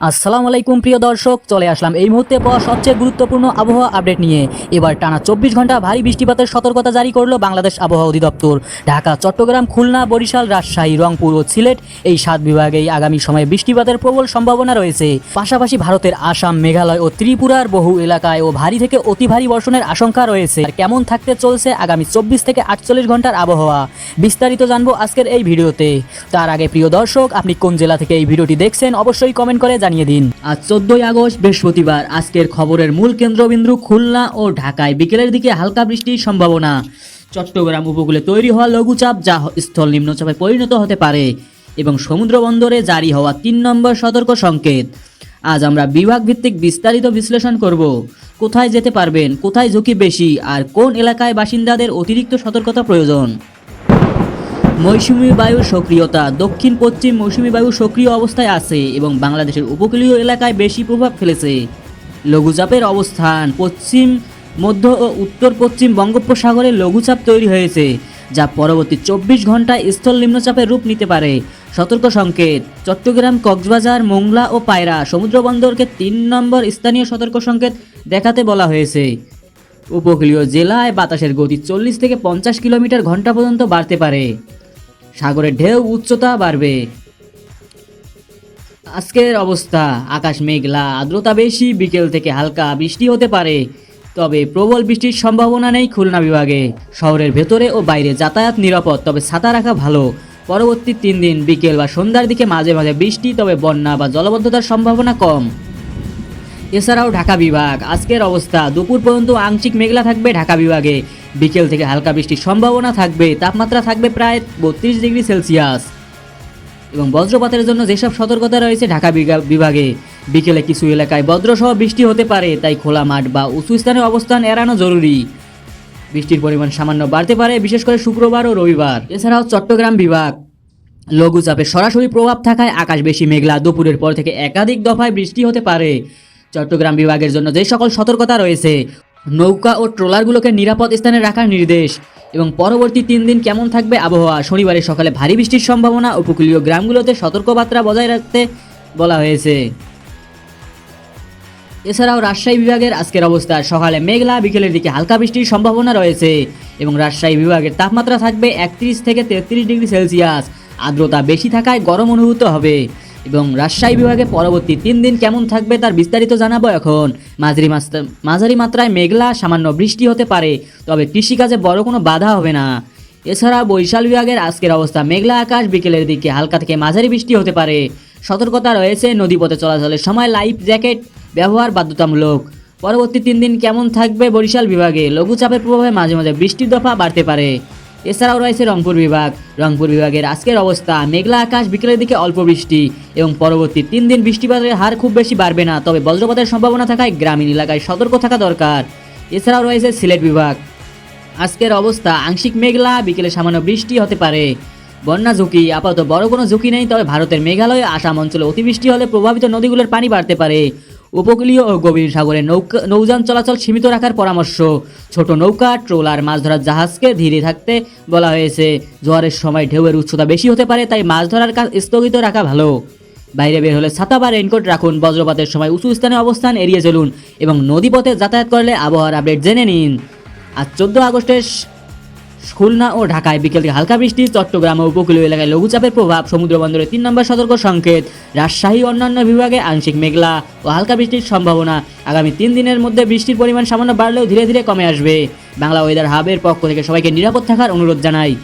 আসসালামু আলাইকুম, প্রিয় দর্শক। চলে আসলাম এই মুহূর্তে পাওয়া সবচেয়ে গুরুত্বপূর্ণ আবহাওয়া আপডেট নিয়ে। এবার টানা চব্বিশ ঘণ্টা ভারী বৃষ্টিপাতের সতর্কতা জারি করল বাংলাদেশ আবহাওয়া অধিদপ্তর। ঢাকা, চট্টগ্রাম, খুলনা, বরিশাল, রাজশাহী, রংপুর ও সিলেট এই সাত বিভাগেই আগামী সময়ে বৃষ্টিপাতের প্রবল সম্ভাবনা রয়েছে। পাশাপাশি ভারতের আসাম, মেঘালয় ও ত্রিপুরার বহু এলাকায় ও ভারী থেকে অতি ভারী বর্ষণের আশঙ্কা রয়েছে। আর কেমন থাকতে চলছে আগামী চব্বিশ থেকে আটচল্লিশ ঘণ্টার আবহাওয়া, বিস্তারিত জানব আজকের এই ভিডিওতে। তার আগে প্রিয় দর্শক, আপনি কোন জেলা থেকে এই ভিডিওটি দেখছেন, অবশ্যই কমেন্ট করে জানিয়ে দিন। আজ চোদ্দই আগস্ট, বৃহস্পতিবার। আজকের খবরের মূল কেন্দ্রবিন্দু খুলনা ও ঢাকায় বিকেলের দিকে হালকা বৃষ্টির সম্ভাবনা। চট্টগ্রাম উপকূলে তৈরি হওয়া লঘুচাপ যা স্থল নিম্নচাপে পরিণত হতে পারে এবং সমুদ্র বন্দরে জারি হওয়া তিন নম্বর সতর্ক সংকেত। আজ আমরা বিভাগ ভিত্তিক বিস্তারিত বিশ্লেষণ করব। কোথায় যেতে পারবেন, কোথায় ঝুঁকি বেশি, আর কোন এলাকায় বাসিন্দাদের অতিরিক্ত সতর্কতা প্রয়োজন? মৌসুমী বায়ুর সক্রিয়তা। দক্ষিণ, পশ্চিম মৌসুমী বায়ু সক্রিয় অবস্থায় আছে এবং বাংলাদেশের উপকূলীয় এলাকায় বেশি প্রভাব ফেলেছে। লঘুচাপের অবস্থান পশ্চিম, মধ্য ও উত্তর পশ্চিম বঙ্গোপসাগরে লঘুচাপ তৈরি হয়েছে, যা পরবর্তী চব্বিশ ঘন্টায় স্থল নিম্নচাপের রূপ নিতে পারে। সতর্ক সংকেত, চট্টগ্রাম, কক্সবাজার, মোংলা ও পায়রা সমুদ্র বন্দরকে তিন নম্বর স্থানীয় সতর্ক সংকেত দেখাতে বলা হয়েছে। উপকূলীয় জেলায় বাতাসের গতি চল্লিশ থেকে পঞ্চাশ কিলোমিটার ঘণ্টা পর্যন্ত বাড়তে পারে। সাগরের ঢেউ উচ্চতা বাড়বে। আজকের অবস্থা, আকাশ মেঘলা, আর্দ্রতা বেশি, বিকেল থেকে হালকা বৃষ্টি হতে পারে। তবে প্রবল বৃষ্টির সম্ভাবনা নেই খুলনা বিভাগে। শহরের ভেতরে ও বাইরে যাতায়াত নিরাপদ, তবে ছাতা রাখা ভালো। পরবর্তী তিন দিন, বিকেল বা সন্ধ্যার দিকে মাঝে মাঝে বৃষ্টি, তবে বন্যা বা জলবদ্ধতার সম্ভাবনা কম। এছাড়াও ঢাকা বিভাগ, আজকের অবস্থা, দুপুর পর্যন্ত আংশিক মেঘলা থাকবে ঢাকা বিভাগে। বিকেল থেকে হালকা বৃষ্টির সম্ভাবনা থাকবে। তাপমাত্রা থাকবে প্রায় বত্রিশ ডিগ্রি সেলসিয়াস। এবং বজ্রপাতের জন্য যেসব সতর্কতা রয়েছে ঢাকা বিভাগে, বিকেলে কিছু এলাকায় বজ্রসহ বৃষ্টি হতে পারে, তাই খোলা মাঠ বা উঁচু স্থানে অবস্থান এড়ানো জরুরি। বৃষ্টির পরিমাণ সামান্য বাড়তে পারে, বিশেষ করে শুক্রবার ও রবিবার। এছাড়াও চট্টগ্রাম বিভাগ লঘুচাপের সরাসরি প্রভাব থাকায় আকাশ বেশি মেঘলা। দুপুরের পর থেকে একাধিক দফায় বৃষ্টি হতে পারে। চট্টগ্রাম বিভাগের জন্য যে সকল সতর্কতা রয়েছে নৌকা ও ট্রলারগুলোকে নিরাপদ স্থানে রাখার নির্দেশ। এবং পরবর্তী তিন দিন কেমন থাকবে আবহাওয়া? শনিবারের সকালে ভারী বৃষ্টির সম্ভাবনা উপকূলীয় গ্রামগুলোতে সতর্কবার্তা বজায় রাখতে বলা হয়েছে। এছাড়াও রাজশাহী বিভাগের আজকের অবস্থা, সকালে মেঘলা, বিকেলের দিকে হালকা বৃষ্টির সম্ভাবনা রয়েছে এবং রাজশাহী বিভাগের তাপমাত্রা থাকবে একত্রিশ থেকে তেত্রিশ ডিগ্রি সেলসিয়াস। আর্দ্রতা বেশি থাকায় গরম অনুভূত হবে। এবং রাজশাহী বিভাগে পরবর্তী তিন দিন কেমন থাকবে তার বিস্তারিত জানাব এখন। মাঝারি মাঝারি মাত্রায় মেঘলা, সামান্য বৃষ্টি হতে পারে, তবে কৃষিকাজে বড় কোনো বাধা হবে না। এছাড়া বরিশাল বিভাগের আজকের অবস্থা মেঘলা আকাশ, বিকেলের দিকে হালকা থেকে মাঝারি বৃষ্টি হতে পারে। সতর্কতা রয়েছে নদীপথে চলাচলের সময়, লাইফ জ্যাকেট ব্যবহার বাধ্যতামূলক। পরবর্তী তিন দিন কেমন থাকবে বরিশাল বিভাগে? লঘুচাপের প্রভাবে মাঝে মাঝে বৃষ্টির দফা বাড়তে পারে। এছাড়াও রয়েছে রংপুর বিভাগ। রংপুর বিভাগের আজকের অবস্থা, মেঘলা আকাশ, বিকেলের দিকে অল্প বৃষ্টি এবং পরবর্তী তিন দিন বৃষ্টিপাতের হার খুব বেশি বাড়বে না, তবে বজ্রপাতের সম্ভাবনা থাকায় গ্রামীণ এলাকায় সতর্ক থাকা দরকার। এছাড়াও রয়েছে সিলেট বিভাগ। আজকের অবস্থা, আংশিক মেঘলা, বিকেলে সামান্য বৃষ্টি হতে পারে। বন্যা ঝুঁকি, আপাতত বড় কোনো ঝুঁকি নেই, তবে ভারতের মেঘালয় আসাম অঞ্চলে অতিবৃষ্টি হলে প্রভাবিত নদীগুলোর পানি বাড়তে পারে। উপকূলীয় ও গভীর সাগরে নৌকা নৌযান চলাচল সীমিত রাখার পরামর্শ। ছোট নৌকা, ট্রলার, মাছ ধরার জাহাজকে ধীরে থাকতে বলা হয়েছে। জোয়ারের সময় ঢেউয়ের উচ্চতা বেশি হতে পারে, তাই মাছ ধরার কাজ স্থগিত রাখা ভালো। বাইরে বের হলে ছাতা বা রেনকোট রাখুন। বজ্রপাতের সময় উঁচু স্থানে অবস্থান এড়িয়ে চলুন এবং নদীপথে যাতায়াত করলে আবহাওয়ার আপডেট জেনে নিন। আজ চোদ্দ আগস্টের খুলনা ও ঢাকায় বিকেল থেকে হালকা বৃষ্টি। চট্টগ্রাম ও উপকূলীয় এলাকায় লঘুচাপের প্রভাব। সমুদ্র বন্দরে তিন নম্বর সতর্ক সংকেত, রাজশাহী অন্যান্য বিভাগে আংশিক মেঘলা ও হালকা বৃষ্টির সম্ভাবনা। আগামী তিন দিনের মধ্যে বৃষ্টির পরিমাণ সামান্য বাড়লেও ধীরে ধীরে কমে আসবে। বাংলা ওয়েদার হাবের পক্ষ থেকে সবাইকে নিরাপদ থাকার অনুরোধ জানাই।